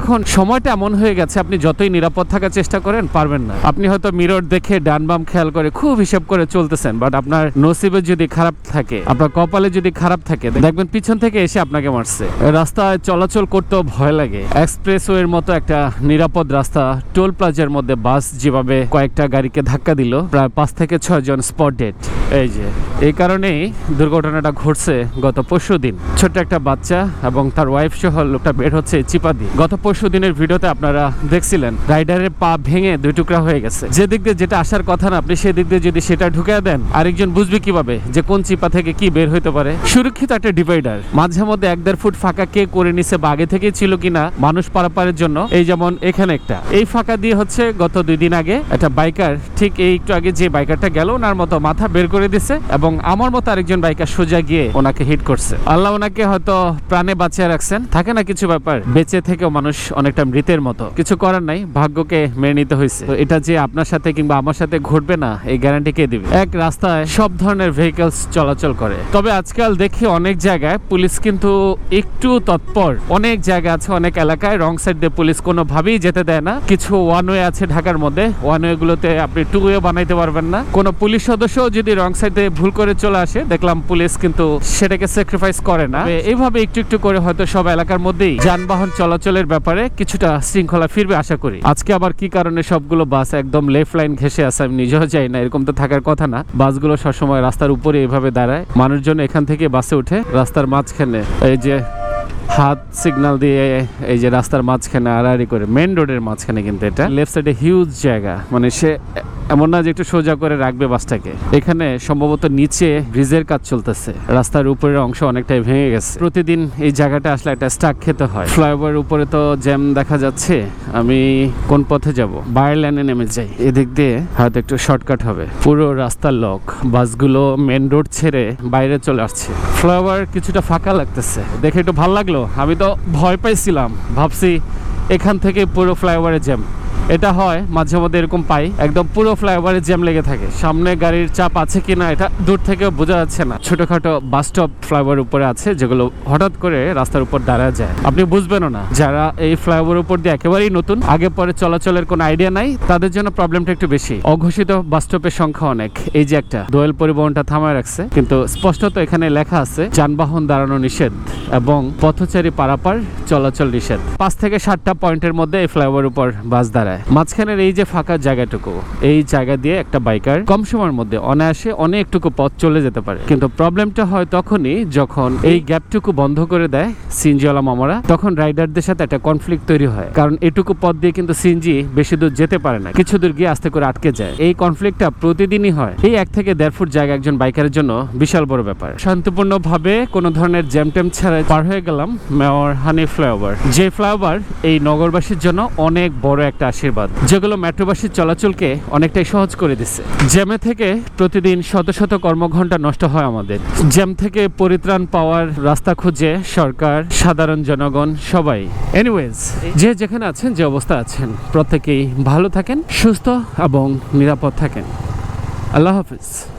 এখন সময়টা এমন হয়ে গেছে, আপনি যতই নিরাপদ থাকার চেষ্টা করেন, পারবেন না। আপনি হয়তো মিরর দেখে ডান বাম খেয়াল করে খুব হিসাব করে চলতেছেন বাট আপনার নসিবে যদি খারাপ থাকে, আপনার কপালে যদি খারাপ থাকে, দেখবেন পিছন থেকে এসে আপনাকে মারছে। রাস্তায় চলাচল করতেও ভয় লাগে। এক্সপ্রেসওয়ের মতো একটা নিরাপদ রাস্তা টোল প্লাজার মধ্যে বাস যেভাবে কয়েকটা গাড়িকে ধাক্কা দিল, প্রায় পাঁচ থেকে ছয় জন স্পট ডেট এই যে, এই কারণেই দুর্ঘটনাটা ঘটছে গত পরশু দিন ছোট্ট একটা বাচ্চা এবং তার ওয়াইফ সহ লোকটা বের হচ্ছে চিপাদি। গত পরশু দিনের ভিডিওতে আপনারা দেখছিলেন, রাইডারের পা ভেঙে দুই টুকরা হয়ে গেছে। যে দিক দিয়ে যেটা আসার কথা না, আপনি সেই দিক দিয়ে যদি সেটা ঢুকে দেন, আরেকজন বুঝবে কীভাবে যে কোন চিপা থেকে কি বের হইতে পারে। সুরক্ষিত একটা ডিভাইডার। মাঝে মধ্যে এক দেড় ফুট ফাঁকা কে করে নিছে বা আগে থেকেই ছিল কিনা, মানুষ পারাপারের জন্য। এই যেমন এখানে একটা। এই ফাঁকা দিয়ে হচ্ছে গত দুই দিন আগে একটা বাইকার, ঠিক এই একটু আগে যে বাইকারটা গেল, ওনার মতো মাথা বের করে দিছে এবং আমার মতো আরেকজন বাইকার সোজা গিয়ে ওনাকে হিট করছে। আল্লাহ ওনাকে হয়তো প্রাণে বাঁচিয়ে রাখছেন। থাকে না কিছু ব্যাপার, বেঁচে থেকেও মানুষ অনেকটা মৃতের মতো। কিছু করার নাই, ভাগ্যকে মেনে নিতে হয়েছে এটা যে আপনার সাথে কিংবা আমার সাথে ঘটবে না, এই গ্যারান্টি কে দিবে? এক রাস্তায় সব ধরনের ভেহিকলস চলাচল করে। তবে আজকাল দেখি অনেক জায়গায় পুলিশ কিন্তু একটু তৎপর। অনেক জায়গা আছে, অনেক এলাকায় রং সাইড দিয়ে পুলিশ কোনোভাবেই যেতে দেয় না। কিছু ওয়ান ওয়ে আছে ঢাকার মধ্যে। ওয়ান ওয়ে গুলোতে আপনি টু ওয়ে বানাইতে পারবেন না। কোনো পুলিশ সদস্য যদি রং সাইডে ভুল করে চলে আসে, দেখলাম পুলিশ কিন্তু সেটাকে স্যাক্রিফাইস করে না। এইভাবে একটু একটু করে হয়তো সব এলাকার মধ্যেই যানবাহন চলাচলের ব্যাপারে কিছুটা শৃঙ্খলা ফিরবে, আশা করি। আজকে আবার কি কারণে সবগুলো বাস একদম লেফট লাইন ঘেসে আছে আমি নিজেও যাই না, এরকম তো থাকার কথা না। বাসগুলো সবসময় রাস্তার উপরে এভাবে দাঁড়ায়। মানুষজন এখান থেকে বাসে উঠে রাস্তার মাঝখানে এই যে হাত সিগনাল দিয়ে এই যে রাস্তার মাঝখানে আড়াআড়ি করে মেন রোডের মাঝখানে কিন্তু এটা। লেফট সাইডে হিউজ জায়গা মানে সে এমন না যে একটু সোজা করে রাখবে বাসটাকে। এখানে সম্ভবত নিচে ব্রিজের কাজ চলতেছে। রাস্তার উপরের অংশ অনেকটাই ভেঙে গেছে। প্রতিদিন এই জায়গাটা আসলে একটা স্টাক খেতে হয়। ফ্লাইওভার উপরে তো জ্যাম দেখা যাচ্ছে। আমি কোন পথে যাব? বায়ার লাইনে নেমে যাই। এদিক দিয়ে হয়তো একটু শর্টকাট হবে। পুরো রাস্তার লক বাসগুলো মেন রোড ছেড়ে বাইরে চলে আসছে। ফ্লাইওভার কিছুটা ফাঁকা লাগতেছে। দেখে একটু ভালো লাগল। আমি তো ভয় পাইছিলাম। ভাবছি এখান থেকে পুরো ফ্লাইওভারে জ্যাম। এটা হয়, মাঝে মধ্যে এরকম পাই। একদম পুরো ফ্লাইওভারে জ্যাম লেগে থাকে। সামনে গাড়ির চাপ আছে কিনা এটা দূর থেকে বোঝা যাচ্ছে না। ছোটখাটো বাস স্টপ ফ্লাইওভার উপরে আছে, যেগুলো হঠাৎ করে রাস্তার উপর দাঁড়া যায়। আপনি বুঝবেনও না। যারা এই ফ্লাইওভার উপর দিয়ে একেবারেই নতুন, আগে পরে চলাচলের কোনো আইডিয়া নাই, তাদের জন্য প্রবলেমটা একটু বেশি। অঘোষিত বাস স্টপের সংখ্যা অনেক। এই যে একটা, দোয়েল পরিবহনটা থামায় রাখছে। কিন্তু স্পষ্টত এখানে লেখা আছে, যানবাহন দাঁড়ানো নিষেধ এবং পথচারী পারাপার চলাচল নিষেধ। পাঁচ থেকে সাতটা পয়েন্টের মধ্যে এই ফ্লাইওভার উপর বাস দাঁড়ায়। মাঝখানের এই যে ফাঁকা জায়গাটুকু, এই জায়গা দিয়ে একটা বাইকার কম সময়ের মধ্যে অনায়াসে অনেকটুকু পথ চলে যেতে পারে। কিন্তু প্রবলেমটা হয় তখনই যখন এই গ্যাপটুকু বন্ধ করে দেয় সিনজিওয়ালা মামারা, তখন রাইডারদের সাথে একটা কনফ্লিক্ট তৈরি হয়। কারণ এটুকু পথ দিয়ে কিন্তু সিনজি বেশি দূর যেতে পারে না, কিছু দূর গিয়ে আস্তে করে আটকে যায়। এই কনফ্লিক্টটা প্রতিদিনই হয়। এই এক থেকে দেড় ফুট জায়গা একজন বাইকারের জন্য বিশাল বড় ব্যাপার। শান্তিপূর্ণ ভাবে কোনো ধরনের জ্যাম ট্যাম ছাড়াই পার হয়ে গেলাম মেয়র হানি ফ্লাইওভার। যে ফ্লাইওভার এই নগরবাসীর জন্য অনেক বড় একটা আশীর্বাদ। যেগুলো মেট্রোবাসীর চলাচলকে অনেকটাই সহজ করে দিচ্ছে। জ্যামে থেকে প্রতিদিন শত শত কর্মঘণ্টা নষ্ট হয় আমাদের। জ্যাম থেকে পরিত্রাণ পাওয়ার রাস্তা খুঁজে সরকার, সাধারণ জনগণ, সবাই। এনিওয়েজ যে যেখানে আছেন, যে অবস্থা আছেন, প্রত্যেকেই ভালো থাকেন, সুস্থ এবং নিরাপদ থাকেন। আল্লাহ হাফিজ।